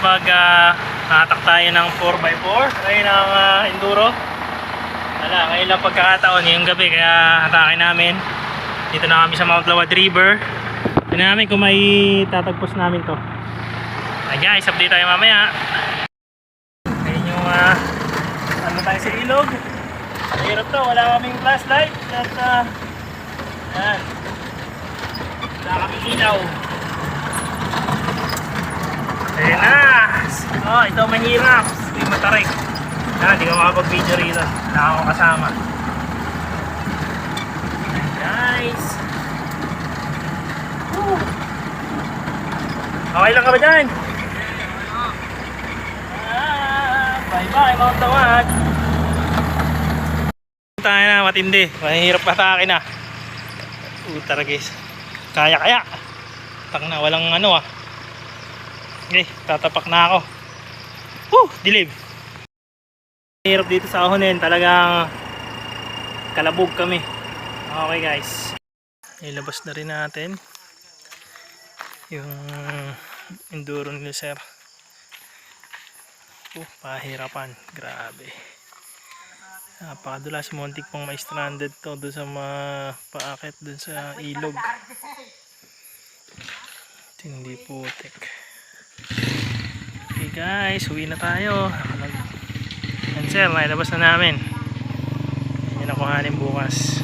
mag uh, hatak tayo ng 4x4 ayun ang ah, enduro. Wala ngayon lang pagkakataon ngayong gabi kaya hatakin namin. Dito na kami sa Mount Lawad River. Tignan namin kung may tatagpos namin to. Ay guys update tayo mamaya. Ayun yung ah, ano tayo sa ilog. Mahirap to wala kaming flashlight at uh, yan. Wala kaming ilaw. Ayan na! Oh, ito mahirap. Yung matarik. Ah, hindi ko makapag-video rito. Wala akong kasama. Guys. Woo! Okay lang ka ba dyan? Ah, bye-bye, Mount Tawad. Tayo na, matindi. Mahirap patake na. Puta guys. Kaya-kaya. Tak na, walang ano ah. Okay, tatapak na ako. Woo! Dilim. Hirap dito sa ahonin. Talagang kalabog kami. Okay guys. Ilabas na rin natin yung enduro ni sir. Oh, pahirapan. Grabe. Napakadulas. Muntik pang may stranded to doon sa mga paakit doon sa ilog. Tindi putik. Guys, uwi na tayo. Sir, nailabas na namin. Yan ang kuhanin bukas.